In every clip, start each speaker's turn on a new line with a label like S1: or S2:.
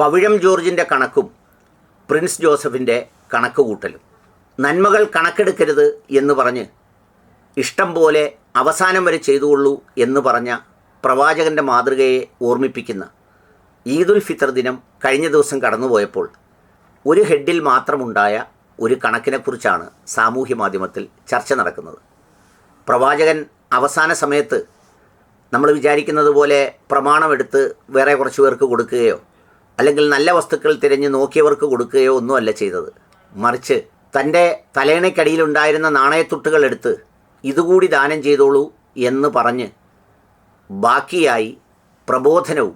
S1: പവിഴം ജോർജിന്റെ കണക്കും പ്രിൻസ് ജോസഫിന്റെ കണക്ക് കൂട്ടലും നന്മകൾ കണക്കെടുക്കരുത് എന്ന് പറഞ്ഞ് ഇഷ്ടം പോലെ അവസാനം വരെ ചെയ്തുകൊള്ളൂ എന്ന് പറഞ്ഞ പ്രവാചകന്റെ മാതൃകയെ ഓർമ്മിപ്പിക്കുന്ന ഈദുൽ ഫിത്തർ ദിനം കഴിഞ്ഞ ദിവസം കടന്നുപോയപ്പോൾ ഒരു ഹെഡിൽ മാത്രമുണ്ടായ ഒരു കണക്കിനെക്കുറിച്ചാണ് സാമൂഹ്യ മാധ്യമത്തിൽ ചർച്ച നടക്കുന്നത്. പ്രവാചകൻ അവസാന സമയത്ത് നമ്മൾ വിചാരിക്കുന്നത് പോലെ പ്രമാണമെടുത്ത് വേറെ കുറച്ച് പേർക്ക് കൊടുക്കുകയോ അല്ലെങ്കിൽ നല്ല വസ്തുക്കൾ തിരഞ്ഞ് നോക്കിയവർക്ക് കൊടുക്കുകയോ ഒന്നുമല്ല ചെയ്തത്. മറിച്ച് തന്റെ തലേണയ്ക്കടിയിലുണ്ടായിരുന്ന നാണയത്തുട്ടുകൾ എടുത്ത് ഇതുകൂടി ദാനം ചെയ്തോളൂ എന്ന് പറഞ്ഞ് ബാക്കിയായി പ്രബോധനവും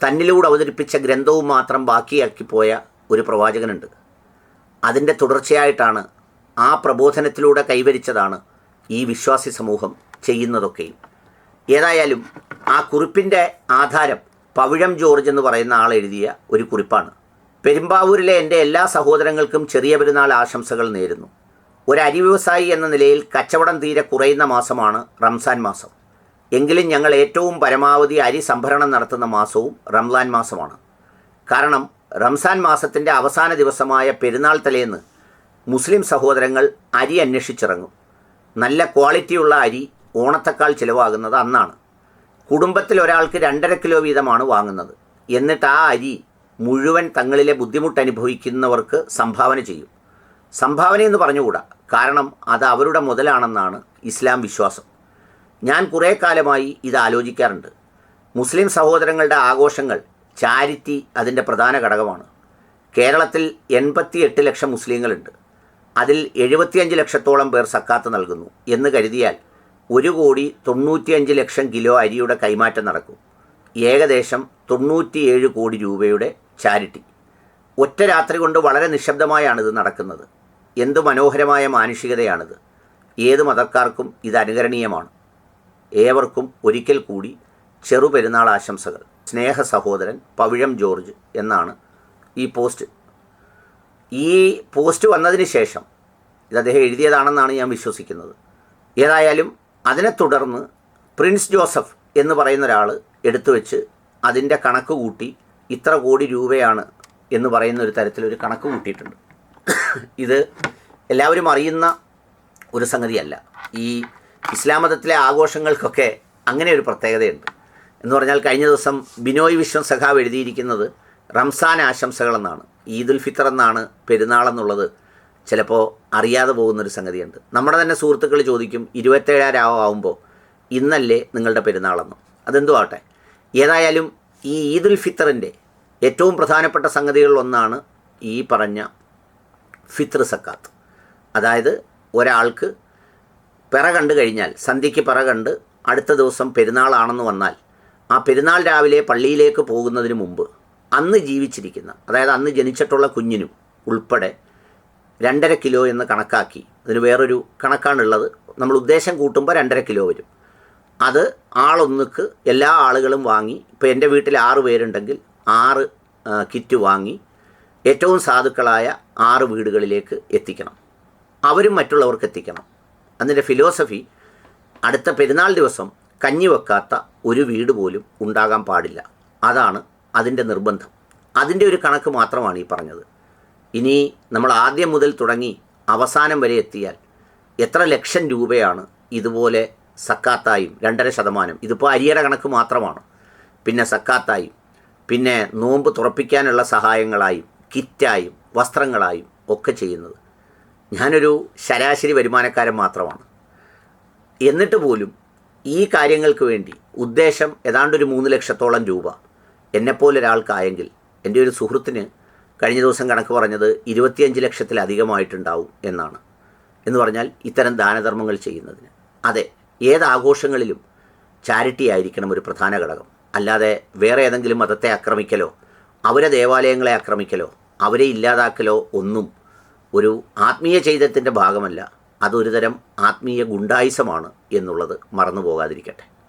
S1: തന്നിലൂടെ അവതരിപ്പിച്ച ഗ്രന്ഥവും മാത്രം ബാക്കിയാക്കി പോയ ഒരു പ്രവാചകനുണ്ട്. അതിന്റെ തുടർച്ചയായിട്ടാണ് ആ പ്രബോധനത്തിലൂടെ കൈവരിച്ചതാണ് ഈ വിശ്വാസി സമൂഹം ചെയ്യുന്നതൊക്കെയും. ഏതായാലും ആ കുറിപ്പിന്റെ ആധാരം പവിഴം ജോർജ് എന്ന് പറയുന്ന ആൾ എഴുതിയ ഒരു കുറിപ്പാണ്. പെരുമ്പാവൂരിലെ എന്റെ എല്ലാ സഹോദരങ്ങൾക്കും ചെറിയ പെരുന്നാൾ ആശംസകൾ നേരുന്നു. ഒരു അരി വ്യവസായി എന്ന നിലയിൽ കച്ചവടം തീരെ കുറയുന്ന മാസമാണ് റംസാൻ മാസം. എങ്കിലും ഞങ്ങൾ ഏറ്റവും പരമാവധി അരി സംഭരണം നടത്തുന്ന മാസവും റംസാൻ മാസമാണ്. കാരണം റംസാൻ മാസത്തിന്റെ അവസാന ദിവസമായ പെരുന്നാൾ തലേന്ന് മുസ്ലിം സഹോദരങ്ങൾ അരി അന്വേഷിച്ചിറങ്ങും. നല്ല ക്വാളിറ്റിയുള്ള അരി ഓണത്തെക്കാൾ ചിലവാകുന്നത് അന്നാണ്. കുടുംബത്തിൽ ഒരാൾക്ക് രണ്ടര കിലോ വീതമാണ് വാങ്ങുന്നത്. എന്നിട്ട് ആ അരി മുഴുവൻ തങ്ങളിലെ ബുദ്ധിമുട്ട് അനുഭവിക്കുന്നവർക്ക് സംഭാവന ചെയ്യും. സംഭാവന എന്ന് പറഞ്ഞുകൂടാ. കാരണം അത് അവരുടെ മുതലാണെന്നാണ് ഇസ്ലാം വിശ്വാസം. ഞാൻ കുറേ കാലമായി ഇത് ആലോചിക്കാറുണ്ട്. മുസ്ലിം സഹോദരങ്ങളുടെ ആഘോഷങ്ങൾ ചാരിറ്റി അതിന്റെ പ്രധാന ഘടകമാണ്. കേരളത്തിൽ എൺപത്തി എട്ട് ലക്ഷം മുസ്ലിങ്ങളുണ്ട്. അതിൽ എഴുപത്തിയഞ്ച് ലക്ഷത്തോളം പേർ സക്കാത്ത് നൽകുന്നു എന്ന് കരുതിയാൽ ഒരു കോടി തൊണ്ണൂറ്റിയഞ്ച് ലക്ഷം കിലോ അരിയുടെ കൈമാറ്റം നടക്കും. ഏകദേശം തൊണ്ണൂറ്റിയേഴ് കോടി രൂപയുടെ ചാരിറ്റി. ഒറ്റ രാത്രി കൊണ്ട് വളരെ നിശബ്ദമായാണ് ഇത് നടക്കുന്നത്. എന്തു മനോഹരമായ മാനുഷികതയാണിത്. ഏത് മതക്കാർക്കും ഇത് അനുകരണീയമാണ്. ഏവർക്കും ഒരിക്കൽ കൂടി ചെറുപെരുന്നാൾ ആശംസകൾ. സ്നേഹ സഹോദരൻ പവിഴം ജോർജ് എന്നാണ് ഈ പോസ്റ്റ്. ഈ പോസ്റ്റ് വന്നതിന് ശേഷം ഇത് അദ്ദേഹം എഴുതിയതാണെന്നാണ് ഞാൻ വിശ്വസിക്കുന്നത്. ഏതായാലും അതിനെ തുടർന്ന് പ്രിൻസ് ജോസഫ് എന്ന് പറയുന്ന ഒരാൾ എടുത്തു വെച്ച് അതിന്റെ കണക്ക് കൂട്ടി ഇത്ര കോടി രൂപയാണ് എന്ന് പറയുന്ന ഒരു തരത്തിലൊരു കണക്ക് കൂട്ടിയിട്ടുണ്ട്. ഇത് എല്ലാവരും അറിയുന്ന ഒരു സംഗതിയല്ല. ഈ ഇസ്ലാം മതത്തിലെ ആഘോഷങ്ങൾക്കൊക്കെ അങ്ങനെ ഒരു പ്രത്യേകതയുണ്ട്. എന്ന് പറഞ്ഞാൽ കഴിഞ്ഞ ദിവസം ബിനോയ് വിശ്വം സഖാവ് എഴുതിയിരിക്കുന്നത് റംസാൻ ആശംസകളെന്നാണ്. ഈദുൽ ഫിത്തർ എന്നാണ് പെരുന്നാളെന്നുള്ളത് ചിലപ്പോൾ അറിയാതെ പോകുന്നൊരു സംഗതിയുണ്ട്. നമ്മുടെ തന്നെ സുഹൃത്തുക്കൾ ചോദിക്കും ഇരുപത്തേഴാം രാവ് ആവുമ്പോൾ ഇന്നല്ലേ നിങ്ങളുടെ പെരുന്നാളെന്ന്? അതെന്തോ ആവട്ടെ. ഏതായാലും ഈ ഈദുൽ ഫിത്തറിന്റെ ഏറ്റവും പ്രധാനപ്പെട്ട സംഗതികളിലൊന്നാണ് ഈ പറഞ്ഞ ഫിത്ർ സക്കാത്ത്. അതായത് ഒരാൾക്ക് പിറ കണ്ടു കഴിഞ്ഞാൽ സന്ധ്യയ്ക്ക് പിറ കണ്ട് അടുത്ത ദിവസം പെരുന്നാളാണെന്ന് വന്നാൽ ആ പെരുന്നാൾ രാവിലെ പള്ളിയിലേക്ക് പോകുന്നതിന് മുമ്പ് അന്ന് ജീവിച്ചിരിക്കുന്ന അതായത് അന്ന് ജനിച്ചിട്ടുള്ള കുഞ്ഞിനും ഉൾപ്പെടെ രണ്ടര കിലോ എന്ന് കണക്കാക്കി. അതിന് വേറൊരു കണക്കാണുള്ളത്. നമ്മൾ ഉദ്ദേശം കൂട്ടുമ്പോൾ രണ്ടര കിലോ വരും. അത് ആളൊന്നുക്ക് എല്ലാ ആളുകളും വാങ്ങി ഇപ്പോൾ എന്റെ വീട്ടിൽ ആറ് പേരുണ്ടെങ്കിൽ ആറ് കിറ്റ് വാങ്ങി ഏറ്റവും സാധുക്കളായ ആറ് വീടുകളിലേക്ക് എത്തിക്കണം. അവരും മറ്റുള്ളവർക്ക് എത്തിക്കണം. അതിന്റെ ഫിലോസഫി അടുത്ത പെരുന്നാൾ ദിവസം കഞ്ഞി വെക്കാത്ത ഒരു വീട് പോലും ഉണ്ടാകാൻ പാടില്ല. അതാണ് അതിന്റെ നിർബന്ധം. അതിന്റെ ഒരു കണക്ക് മാത്രമാണ് ഈ പറഞ്ഞത്. ഇനി നമ്മൾ ആദ്യം മുതൽ തുടങ്ങി അവസാനം വരെ എത്തിയാൽ എത്ര ലക്ഷം രൂപയാണ് ഇതുപോലെ സക്കാത്തായും രണ്ടര ശതമാനം. ഇതിപ്പോൾ അരിയറ കണക്ക് മാത്രമാണ്. പിന്നെ സക്കാത്തായും പിന്നെ നോമ്പ് തുറപ്പിക്കാനുള്ള സഹായങ്ങളായും കിറ്റായും വസ്ത്രങ്ങളായും ഒക്കെ ചെയ്യുന്നത്. ഞാനൊരു ശരാശരി വരുമാനക്കാരൻ മാത്രമാണ്. എന്നിട്ട് പോലും ഈ കാര്യങ്ങൾക്ക് വേണ്ടി ഉദ്ദേശം ഏതാണ്ടൊരു മൂന്ന് ലക്ഷത്തോളം രൂപ എന്നെപ്പോലൊരാൾക്കായെങ്കിൽ എന്റെ ഒരു സുഹൃത്തിന് കഴിഞ്ഞ ദിവസം കണക്ക് പറഞ്ഞത് ഇരുപത്തിയഞ്ച് ലക്ഷത്തിലധികമായിട്ടുണ്ടാവും എന്നാണ്. എന്ന് പറഞ്ഞാൽ ഇത്തരം ദാനധർമ്മങ്ങൾ ചെയ്യുന്നതിന്. അതെ ഏത് ആഘോഷങ്ങളിലും ചാരിറ്റി ആയിരിക്കണം ഒരു പ്രധാന ഘടകം. അല്ലാതെ വേറെ ഏതെങ്കിലും മതത്തെ ആക്രമിക്കലോ അവരെ ദേവാലയങ്ങളെ ആക്രമിക്കലോ അവരെ ഇല്ലാതാക്കലോ ഒന്നും ഒരു ആത്മീയ ചൈതന്യത്തിന്റെ ഭാഗമല്ല. അതൊരു തരം ആത്മീയ ഗുണ്ടായുസമാണ് എന്നുള്ളത് മറന്നു പോകാതിരിക്കട്ടെ